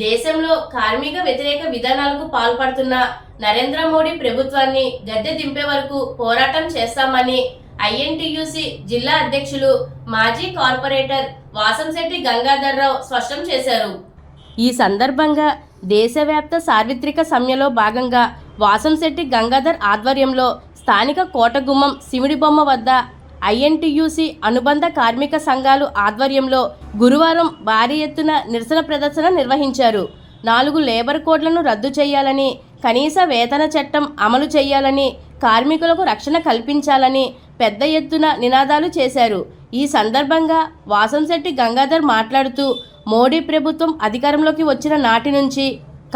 దేశంలో కార్మిక వ్యతిరేక విధానాలకు పాల్పడుతున్న నరేంద్ర మోడీ ప్రభుత్వాన్ని గద్దె దింపే వరకు పోరాటం చేస్తామని ఐఎన్టీయూసీ జిల్లా అధ్యక్షులు మాజీ కార్పొరేటర్ వాసంశెట్టి గంగాధర్రావు స్పష్టం చేశారు. ఈ సందర్భంగా దేశవ్యాప్త సార్వత్రిక సమ్మెలో భాగంగా వాసంశెట్టి గంగాధర్ ఆధ్వర్యంలో స్థానిక కోటగుమ్మం సిమిడిబొమ్మ వద్ద ఐఎన్టీయూసీ అనుబంధ కార్మిక సంఘాలు ఆధ్వర్యంలో గురువారం భారీ ఎత్తున నిరసన ప్రదర్శన నిర్వహించారు. నాలుగు లేబర్ కోడ్లను రద్దు చేయాలని కనీస వేతన చట్టం అమలు చేయాలని కార్మికులకు రక్షణ కల్పించాలని పెద్ద ఎత్తున నినాదాలు చేశారు. ఈ సందర్భంగా వాసంశెట్టి గంగాధర్ మాట్లాడుతూ మోడీ ప్రభుత్వం అధికారంలోకి వచ్చిన నాటి నుంచి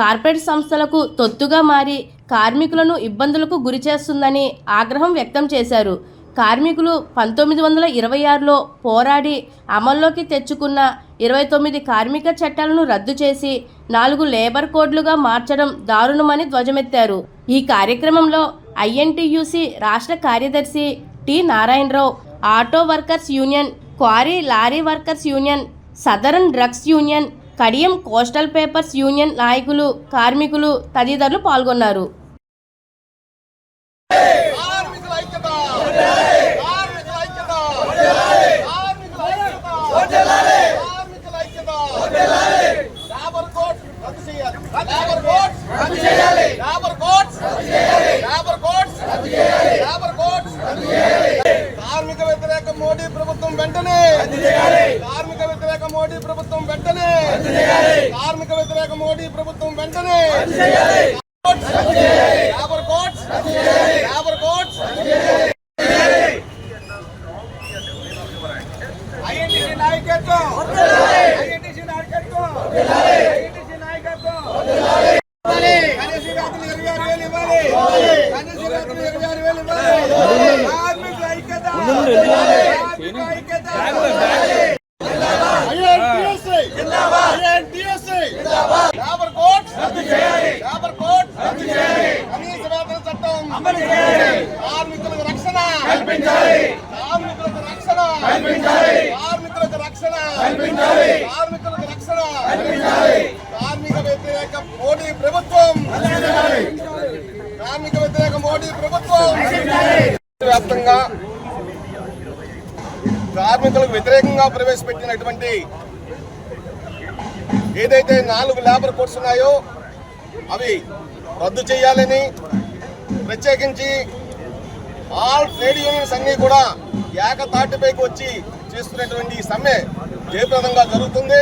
కార్పొరేట్ సంస్థలకు తొత్తుగా మారి కార్మికులను ఇబ్బందులకు గురి చేస్తుందని ఆగ్రహం వ్యక్తం చేశారు. కార్మికులు పంతొమ్మిది వందల ఇరవై ఆరులో పోరాడి అమల్లోకి తెచ్చుకున్న ఇరవై తొమ్మిది కార్మిక చట్టాలను రద్దు చేసి నాలుగు లేబర్ కోడ్లుగా మార్చడం దారుణమని ధ్వజమెత్తారు. ఈ కార్యక్రమంలో ఐఎన్టీయూసీ రాష్ట్ర కార్యదర్శి T Narayanarao auto workers union quarry lorry workers union southern drugs union Kadiyam coastal papers union నాయకులు కార్మికులు తదితరులు పాల్గొన్నారు కార్మికుల ఐక్యత కార్మికుల ఐక్యత కార్మికుల ఐక్యత కార్మికుల ఐక్యత లేబర్ కోడ్ రద్దు చేయాలి లేబర్ కోడ్ రద్దు చేయాలి లేబర్ కోడ్ రద్దు చేయాలి లేబర్ కోడ్ రద్దు చేయాలి లేబర్ కోడ్ రద్దు చేయాలి కార్మిక వ్యతిరేక మోడీ ప్రభుత్వం వెంటనే కార్మిక వ్యతిరేక మోడీ ప్రభుత్వం వెంటనే కార్మిక వ్యతిరేక మోడీ ప్రభుత్వం వెంటనే రద్దు చేయాలి labour codes labour codes INTUC నాయకత్వం ఐఎన్టీసీ నాయకత్వం ఐఎన్టీసీ నాయకత్వం కనీస వేతనం ఇరవై ఆరు వేలు ఇవ్వాలి కనీస వేతనం ఇరవై ఆరు వేలు ఇవ్వాలి కార్మికుల ఐక్యత కార్మికుల ఐక్యత ఐఎన్టీసీ ఐఎన్టీసీ లేబర్ కోడ్స్ రద్దు చేయాలి లేబర్ కోడ్ రద్దు చేయాలి కనీస వేతన చట్టం అమలు చేయాలి కార్మికులకు రక్షణ కల్పించాలి కార్మికులకు రక్షణ కల్పించాలి కార్మికులకు రక్షణ కల్పించాలి కార్మికులకు రక్షణ కల్పించాలి కార్మిక వ్యతిరేక మోడీ ప్రభుత్వం కార్మిక వ్యతిరేక మోడీ ప్రభుత్వం వ్యాప్తంగా కార్మికులకు వ్యతిరేకంగా ప్రవేశపెట్టినటువంటి ఏదైతే నాలుగు లేబర్ కోడ్స్ ఉన్నాయో అవి రద్దు చేయాలని ప్రత్యేకించి ఆల్ ట్రేడ్ యూనియన్స్ అన్నీ కూడా ఏకతాటిపైకి వచ్చి చేస్తున్నటువంటి ఈ సమ్మె జయప్రదంగా జరుగుతుంది.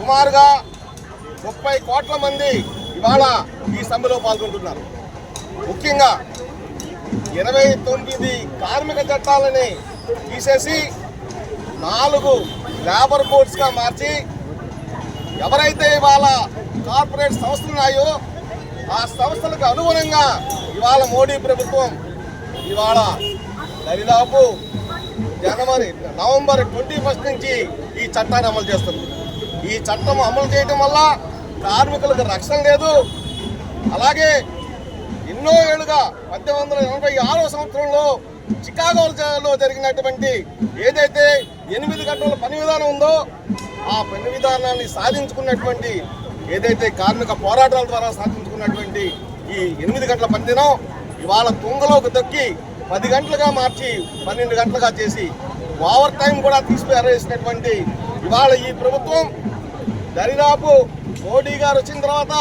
సుమారుగా ముప్పై కోట్ల మంది ఇవాళ ఈ సమ్మెలో పాల్గొంటున్నారు. ముఖ్యంగా ఇరవై తొమ్మిది కార్మిక చట్టాలని తీసేసి నాలుగు లేబర్ కోడ్స్గా మార్చి ఎవరైతే ఇవాళ కార్పొరేట్ సంస్థలు ఉన్నాయో ఆ సంస్థలకు అనుగుణంగా ఇవాళ మోడీ ప్రభుత్వం ఇవాళ దరిదాపు జనవరి నవంబర్ ట్వంటీ ఫస్ట్ నుంచి ఈ చట్టాన్ని అమలు చేస్తుంది. ఈ చట్టం అమలు చేయడం వల్ల కార్మికులకు రక్షణ లేదు. అలాగే ఎన్నో ఏళ్ళుగా పద్దెనిమిది వందల ఎనభై ఆరో సంవత్సరంలో చికాగోలో జరిగినటువంటి ఏదైతే ఎనిమిది గంటల పని విధానం ఉందో ఆ పని విధానాన్ని సాధించుకున్నటువంటి ఏదైతే కార్మిక పోరాటాల ద్వారా సాధించుకున్నటువంటి ఈ ఎనిమిది గంటల పనిదినం ఇవాళ తుంగలోకి దొక్కి పది గంటలుగా మార్చి పన్నెండు గంటలుగా చేసి ఓవర్ టైం కూడా తీసివేసినటువంటి ఇవాళ ఈ ప్రభుత్వం దరిదాపు మోడీ గారు వచ్చిన తర్వాత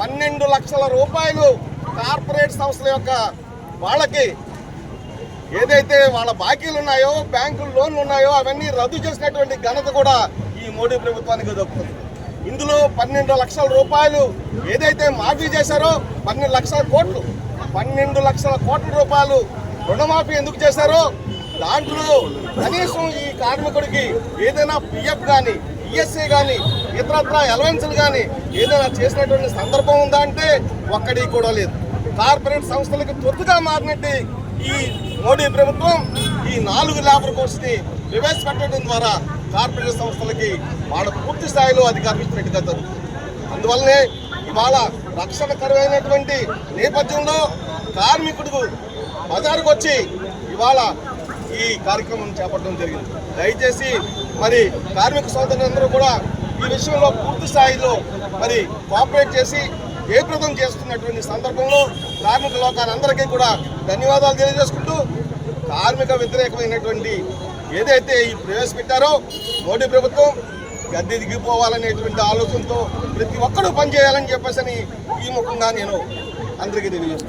పన్నెండు లక్షల రూపాయలు కార్పొరేట్ సంస్థల యొక్క వాళ్ళకి ఏదైతే వాళ్ళ బాకీలు ఉన్నాయో బ్యాంకులు లోన్లు ఉన్నాయో అవన్నీ రద్దు చేసినటువంటి ఘనత కూడా ఈ మోడీ ప్రభుత్వానికి దక్కుతుంది. ఇందులో పన్నెండు లక్షల రూపాయలు ఏదైతే మాఫీ చేశారో పన్నెండు లక్షల కోట్లు. పన్నెండు లక్షల కోట్ల రూపాయలు రుణమాఫీ ఎందుకు చేశారో దాంట్లో కనీసం ఈ కార్మికుడికి ఏదైనా పిఎఫ్ కానీ ఈఎస్ఐ కానీ ఇతరత్ర అలవెన్స్లు కానీ ఏదైనా చేసినటువంటి సందర్భం ఉందా అంటే ఒక్కడి కూడా లేదు. కార్పొరేట్ సంస్థలకు తొత్తుగా మారినట్టు ఈ మోడీ ప్రభుత్వం ఈ నాలుగు లేబర్ కోర్స్ని ప్రవేశపెట్టడం ద్వారా కార్పొరేట్ సంస్థలకి వాళ్ళ పూర్తి స్థాయిలో అధికారం ఇచ్చినట్టుగా జరుగుతుంది. అందువల్లనే ఇవాళ రక్షణ కరువైనటువంటి నేపథ్యంలో కార్మికుడు బజారుకు వచ్చి ఇవాళ ఈ కార్యక్రమం చేపట్టడం జరిగింది. దయచేసి మరి కార్మిక సోదరులందరూ కూడా ఈ విషయంలో పూర్తి స్థాయిలో మరి కోఆపరేట్ చేసి జయప్రదం చేస్తున్నటువంటి సందర్భంలో కార్మిక లోకాలందరికీ కూడా ధన్యవాదాలు తెలియజేసుకుంటూ కార్మిక వ్యతిరేకమైనటువంటి ఏదైతే ఈ ప్రవేశపెట్టారో మోడీ ప్రభుత్వం గద్దె దిగిపోవాలనేటువంటి ఆలోచనతో ప్రతి ఒక్కరూ పనిచేయాలని చెప్పేసి ఈ ముఖంగా నేను అందరికీ తెలియజేస్తాను